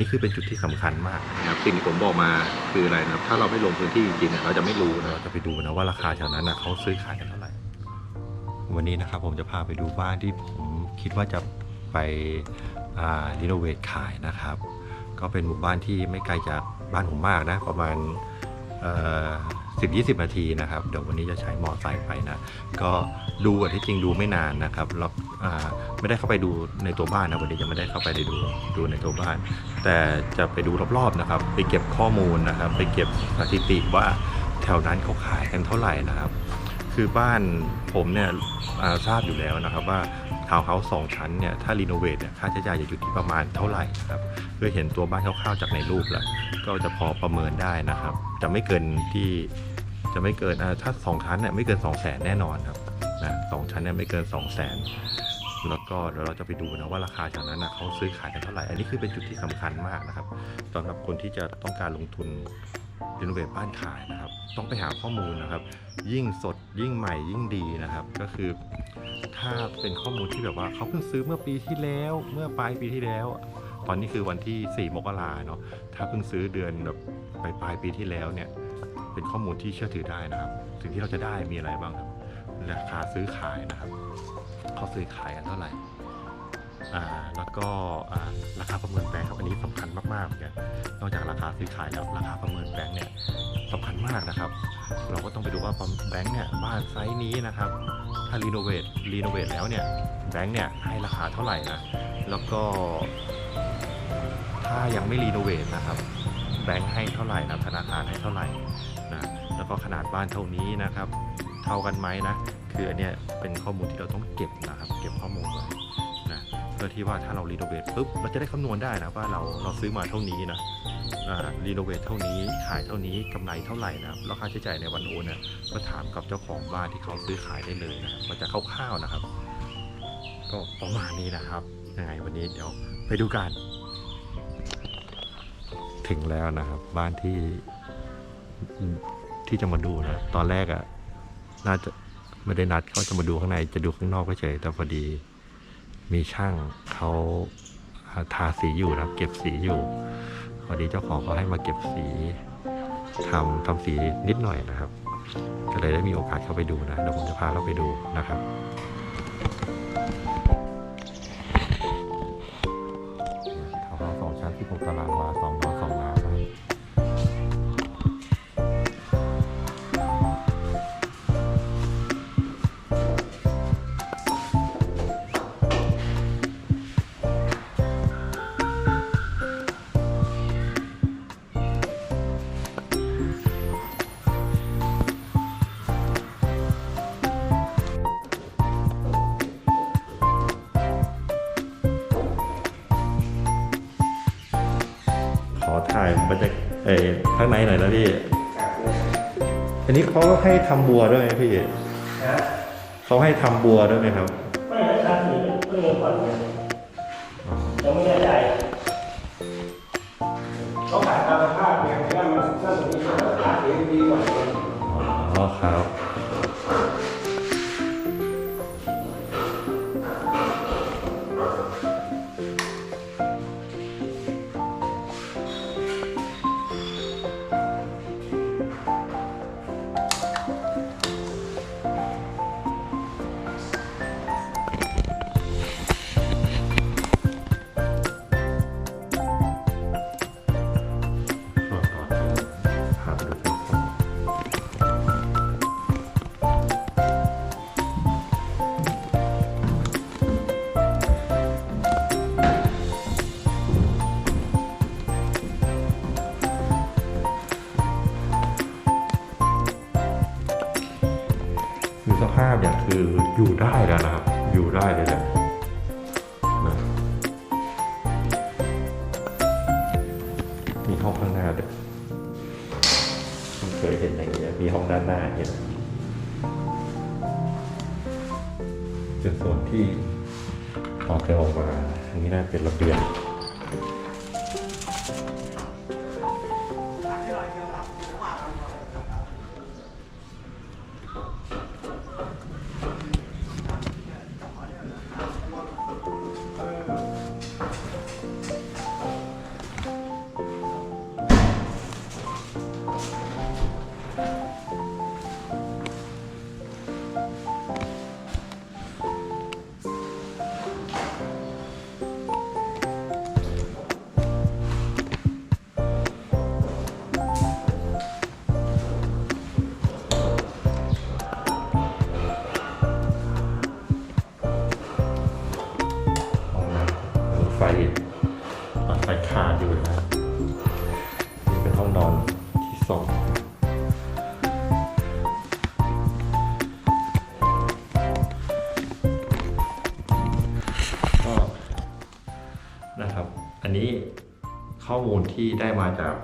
นี่คือเป็นจุดที่สำคัญมากนะครับสิ่งที่ผมบอกมาคืออะไรนะครับ ถ้าเราไม่ลงพื้นที่จริงๆเนี่ยเราจะไม่รู้นะเราจะไปดูนะว่าราคาแถวนั้นนะเขาซื้อขายกันเท่าไหร่วันนี้นะครับผมจะพาไปดูบ้านที่ผมคิดว่าจะไปอ่ารีโนเวทขายนะครับ ก็เป็นหมู่บ้านที่ไม่ไกลจากบ้านผมมากนะ ประมาณ สิบยี่สิบนาทีนะครับ เดี๋ยววันนี้จะใช้มอไซค์ไปนะ ก็ดูอะที่จริงดูไม่นานนะครับเราไม่ได้เข้าไปดูในตัวบ้านนะวันนี้ยังไม่ได้เข้าไปได้ดูดูในตัวบ้าน แต่จะไปดูรอบๆนะครับ ไปเก็บข้อมูลนะครับ ไปเก็บสถิติว่าแถวนั้นเขาขายกันเท่าไหร่นะครับ คือบ้านผมเนี่ยทราบอยู่แล้วนะครับว่าทาวน์เฮาส์สองชั้นเนี่ยถ้ารีโนเวทเนี่ยค่าใช้จ่ายจะอยู่ที่ประมาณเท่าไหร่นะครับเพื่อเห็นตัวบ้านคร่าวๆจากในรูปแล้วก็จะพอประเมินได้นะครับ จะไม่เกินที่ จะไม่เกินถ้าสองชั้นเนี่ยไม่เกิน 2 0 0แสนแน่นอนครับนะสองชั้นเนี่ยไม่เกิน 2 0 0แสนแล้วก็เดี๋ยวเราจะไปดูนะว่าราคาแถวนั้นนะเขาซื้อขายกันเท่าไหร่ อันนี้คือเป็นจุดที่สำคัญมากนะครับสำหรับคนที่จะต้องการลงทุนรีโนเวทบ้านขายนะครับ ต้องไปหาข้อมูลนะครับ ยิ่งสดยิ่งใหม่ยิ่งดีนะครับ ก็คือถ้าเป็นข้อมูลที่แบบว่าเขาเพิ่งซื้อเมื่อปีที่แล้ว เมื่อปลายปีที่แล้ว ตอนนี้คือวันที่ 4 มกราเนาะถ้าเพิ่งซื้อเดือนแบบปลายปลายปีที่แล้วเนี่ย เป็นข้อมูลที่เชื่อถือได้นะครับ สิ่งที่เราจะได้มีอะไรบ้างครับราคาซื้อขายนะครับเขาซื้อขายกันเท่าไหร่อ่าแล้วก็อ่าราคาประเมินแปลงค์ครับอันนี้สำคัญมากๆเหมือนกันนอกจากราคาซื้อขายแล้วราคาประเมินแปลงเนี่ยสำคัญมากนะครับ เราก็ต้องไปดูว่าแบงค์เนี่ยบ้านไซส์นี้นะครับ ถ้ารีโนเวทรีโนเวทแล้วเนี่ยแบงค์เนี่ยให้ราคาเท่าไหร่นะแล้วก็ ถ้ายังไม่รีโนเวทนะครับแบงค์ให้เท่าไหร่นะธนาคารให้เท่าไหร่ นะแล้วก็ขนาดบ้านเท่านี้นะครับ เท่ากันไหมนะ คืออันเนี้ยเป็นข้อมูลที่เราต้องเก็บนะครับ เก็บข้อมูลไว้นะเพื่อที่ว่าถ้าเรารีโนเวทปุ๊บเราจะได้คำนวณได้นะว่าเราเราซื้อมาเท่านี้นะรีโนเวทเท่านี้ขายเท่านี้กำไรเท่าไหร่นะแล้วค่าใช้จ่ายในวันโอนเนี่ยก็ถามกับเจ้าของบ้านที่เขาซื้อขายได้เลยนะมันจะคร่าวๆนะครับ ก็ประมาณนี้นะครับยังไงวันนี้เดี๋ยวไปดูกัน ถึงแล้วนะครับบ้านที่ ที่จะมาดูนะตอนแรกอะ่ะ น่าจะไม่ได้นัดเขาจะมาดูข้างในจะดูข้างนอกก็เฉยแต่พอดี มีช่างเขาทาสีอยู่นะเก็บสีอยู่พอดีเจ้าของเขาให้มาเก็บสีทำทำสีนิดหน่อยนะครับ ก็เลยได้มีโอกาสเข้าไปดูนะเดี๋ยวผมจะพาเราไปดูนะครับทาวน์เฮาสองชั้นที่6ตารางวาสอง บรรยากาศเอ่อข้างในหน่อยนะพี่ อันนี้เขาให้ทำบัวด้วยไหมพี่เขาให้ทำบัวด้วยไหมครับ ไม่ได้ทำสีไม่ได้ก่อนเนี่ยอ๋อยังไม่แน่ใจเขาขายตามสภาพเนี่ยถ้ามันถ้าสมมติว่าขายสีดีกว่าเนี่ยอ๋อครับ อยู่ได้เลยแหละนะมีห้องข้างหน้าด้วยเคยเห็นอย่างนี้ยมีห้องด้านหน้าเห็นเป็นส่วนที่ออกไปออกมา อันนี้น่าเป็นระเบียงาศอยู่นะนี่เป็นห้องนอนที่สองก็นะครับ อันนี้ข้อมูลที่ได้มาจาก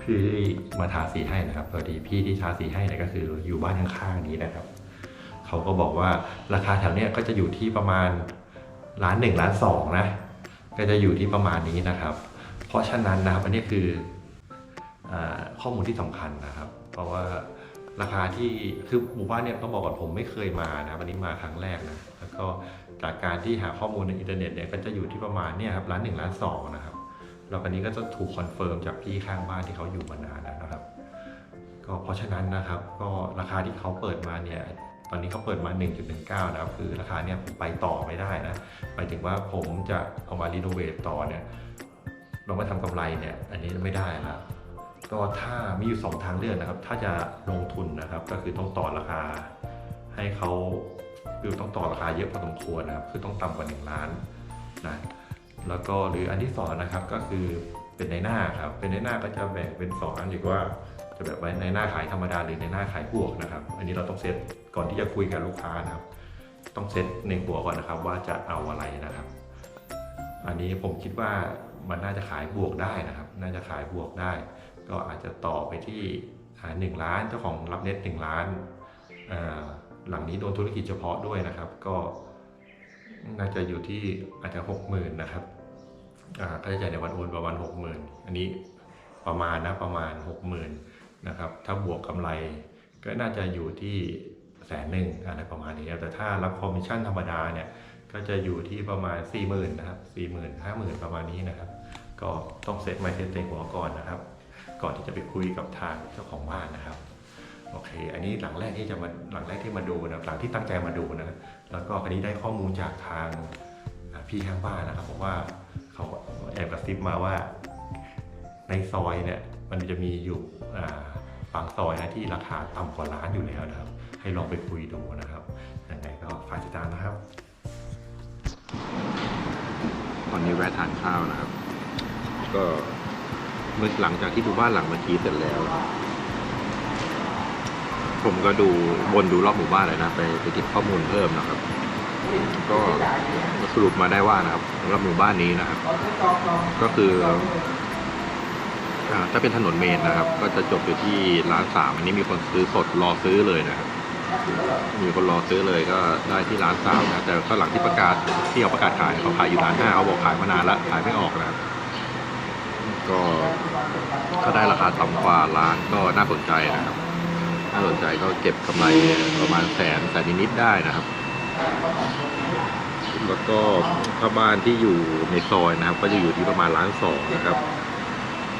พี่ที่มาทาสีให้นะครับพอดีพี่ที่ทาสีให้เนี่ยก็คืออยู่บ้านข้างๆนี้นะครับ เขาก็บอกว่าราคาแถวเนี้ยก็จะอยู่ที่ประมาณล้านหนึ่งล้านสองนะ ก็จะอยู่ที่ประมาณนี้นะครับ เพราะฉะนั้นนะครับอันนี้คืออข้อมูลที่สำคัญนะครับ เพราะว่าราคาที่คือหมู่บ้านเนี่ยต้องบอกก่อนผมไม่เคยมานะครับอันนี้มาครั้งแรกนะแล้วก็จากการที่หาข้อมูลในอินเทอร์เน็ตเนี่ยก็จะอยู่ที่ประมาณเนี่ยครับล้านหนึ่งล้านสองนะครับแล้วอันนี้ก็จะถูกคอนเฟิร์มจากพี่ข้างบ้านที่เขาอยู่มานานแล้วนะครับก็เพราะฉะนั้นนะครับก็ราคาที่เขาเปิดมาเนี่ย ตอนนี้เขาเปิดมา 1.19 นะครับ คือราคาเนี่ยผมไปต่อไม่ได้นะหมายถึงว่าผมจะเอามารีโนเวทต่อเนี่ยเรามาทำกำไรเนี่ย อันนี้ไม่ได้แล้วก็ถ้ามีอยู่ 2 ทางเลือกนะครับ ถ้าจะลงทุนนะครับ ก็คือต้องต่อราคา ให้เขาคือต้องต่อราคาเยอะพอสมควรนะครับ คือต้องต่ำกว่า 1 ล้านนะ แล้วก็หรืออันที่สองนะครับ ก็คือเป็นในหน้าครับ เป็นในหน้าก็จะแบ่งเป็นสองอันดีกว่า จะแบบไว้ในหน้าขายธรรมดาหรือในหน้าขายบวกนะครับ อันนี้เราต้องเซตก่อนที่จะคุยกับลูกค้านะครับ ต้องเซตในหัวก่อนนะครับว่าจะเอาอะไรนะครับ อันนี้ผมคิดว่ามันน่าจะขายบวกได้นะครับ น่าจะขายบวกได้ ก็อาจจะต่อไปที่หนึ่งล้านเจ้าของรับเน็ตหนึ่งล้านหลังนี้โดนธุรกิจเฉพาะด้วยนะครับ ก็น่าจะอยู่ที่อาจจะหกหมื่นนะครับค่าใช้จ่ายในวันโอนประมาณหกหมื่นอันนี้ประมาณนะประมาณหกหมื่น นะครับถ้าบวกกำไรก็น่าจะอยู่ที่แสนหนึ่งอะไรประมาณนี้ แต่ถ้ารับคอมมิชชั่นธรรมดาเนี่ยก็จะอยู่ที่ประมาณ 4 0,000นนะครับ4 0 0 0 0 5 0,000ประมาณนี้นะครับ ก็ต้องเซตไมเซ็ตในหัวก่อนนะครับ ก่อนที่จะไปคุยกับทางเจ้าของบ้านนะครับโอเค อันนี้หลังแรกที่จะมาหลังแรกที่มาดูนะหลังที่ตั้งใจมาดูนะแล้วก็อันนี้ได้ข้อมูลจากทางพี่ข้างบ้านนะครับบอกว่าเขาแอบกระซิบมาว่าในซอยเนี่ยมันจะมีอยู่อ่าบางซอยนะที่ราคาต่ำกว่าล้านอยู่แล้วนะครับ ให้ลองไปคุยดูนะครับยังไงก็ฝากติดตามนะครับ ตอนนี้แวะทานข้าวนะครับ ก็เมื่อหลังจากที่ดูบ้านหลังเมื่อกี้เสร็จแล้ว ผมก็ดูวนดูรอบหมู่บ้านเลยนะ ไปไปเก็บข้อมูลเพิ่มนะครับ ก็สรุปมาได้ว่านะครับสำหรับหมู่บ้านนี้นะครับ ก็คือ ถ้าเป็นถนนเมนนะครับ ก็จะจบอยู่ที่ร้านสามอันนี้มีคนซื้อสดรอซื้อเลยนะครับมีคนรอซื้อเลยก็ได้ที่ร้านสามนะแต่ก็หลังที่ประกาศที่เขาประกาศขายเขาขายอยู่ร้านห้าเขาบอกขายมานานแล้วขายไม่ออกนะครับก็ก็ได้ราคาต่ำกว่าร้านก็น่าสนใจนะครับ น่าสนใจก็เก็บกำไรประมาณแสนแสนนิดๆได้นะครับ แล้วก็ถ้าบ้านที่อยู่ในซอยนะครับ ก็จะอยู่ที่ประมาณล้านสองนะครับ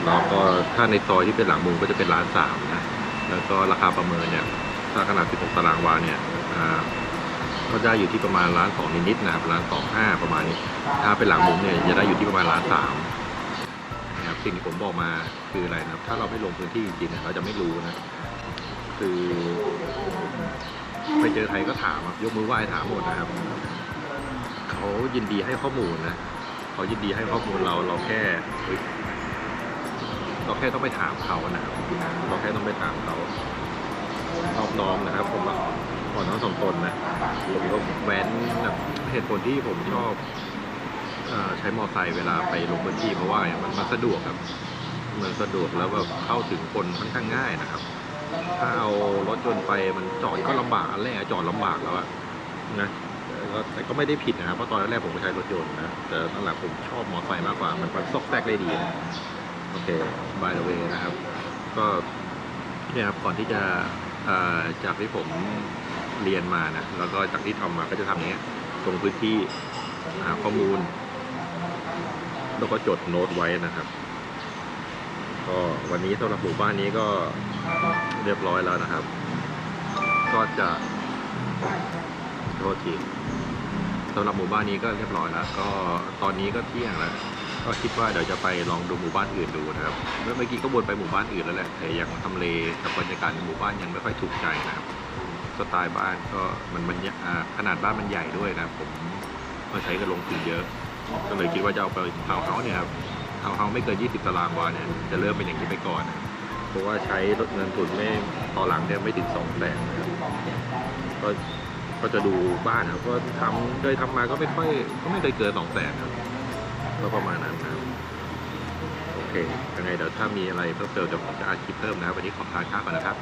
แล้วก็ถ้าในซอยที่เป็นหลังมุมก็จะเป็นล้านสามนะ แล้วก็ราคาประเมินเนี่ย ถ้าขนาด 16 ตารางวาเนี่ยอ่าก็ได้อยู่ที่ประมาณล้านสองนิดๆนะครับล้านสองห้าประมาณนี้ ถ้าเป็นหลังมุมเนี่ยจะได้อยู่ที่ประมาณล้านสามนะครับสิ่งที่ผมบอกมาคืออะไรนะครับ ถ้าเราไม่ลงพื้นที่จริงๆเนี่ยเราจะไม่รู้นะ คือไปเจอใครก็ถามยกมือไหว้ถามหมดนะครับเขายินดีให้ข้อมูลนะเขายินดีให้ข้อมูลเราเราแค่ เราแค่ต้องไปถามเขานะครับเราแค่ต้องไปถามเขาชอบน้องนะครับ ผมแบบขอน้องสองตนนะผมก็แว้นแบบเหตุผลที่ผมชอบอใช้มอเตอร์ไซค์เวลาไปลงพื้นที่เพราะว่ามันมันสะดวกครับมันสะดวกแล้วแบบเข้าถึงคนค่อนข้างง่ายนะครับ ถ้าเอารถยนต์ไปมันจอดก็ลำบากอันแรกจอดลำบากแล้วอะนะแต่ก็ไม่ได้ผิดนะครับเพราะตอนแรกผมใช้รถยนต์นะแต่ตอนหลังผมชอบมอเตอร์ไซค์มากกว่ามันมันซอกแซกได้ดีนะ โอเค by the way นะครับ ก็เนี่ยครับก่อนที่จะเอ่อจากที่ผมเรียนมานะ แล้วก็จากที่ทำมาก็จะทำอย่างเงี้ยลงพื้นที่หาข้อมูล แล้วก็จดโน้ตไว้นะครับ ก็วันนี้สำหรับหมู่บ้านนี้ก็เรียบร้อยแล้วนะครับ ก็จะโทษทีสำหรับหมู่บ้านนี้ก็เรียบร้อยแล้ว ก็ตอนนี้ก็เที่ยงแล้ว ก็คิดว่าเดี๋ยวจะไปลองดูหมู่บ้านอื่นดูนะครับ เมื่อกี้ก็วนไปหมู่บ้านอื่นแล้วแหละแต่ยังทำเลกับบรรยากาศในหมู่บ้านยังไม่ค่อยถูกใจนะครับสไตล์บ้านก็มันมันขนาดบ้านมันใหญ่ด้วยนะผมต้อใช้กระลงทุนเยอะ ก็เลยคิดว่าจะเอาไปทาวน์เฮาส์เนี่ยครับทาวน์เฮาส์ไม่เกิน 20 ตารางวาเนี่ยจะเริ่มเป็นอย่างนี้ไปก่อนนะเพราะว่าใช้รถเงินทุนไม่ต่อหลังเนี่ยไม่ถึง2แสนนะครับก็ก็จะดูบ้านนะครับก็ทำเคยทำมาก็ไม่ค่อยก็ไม่เคยเกิน2แสนครับ ก็ประมาณนั้นนะครับโอเคยังไงเดี๋ยวถ้ามีอะไรเพิ่มเติมเดี๋ยวผมจะอัดคลิปเพิ่มนะครับวันนี้ขอทานข้าวก่อนนะครับ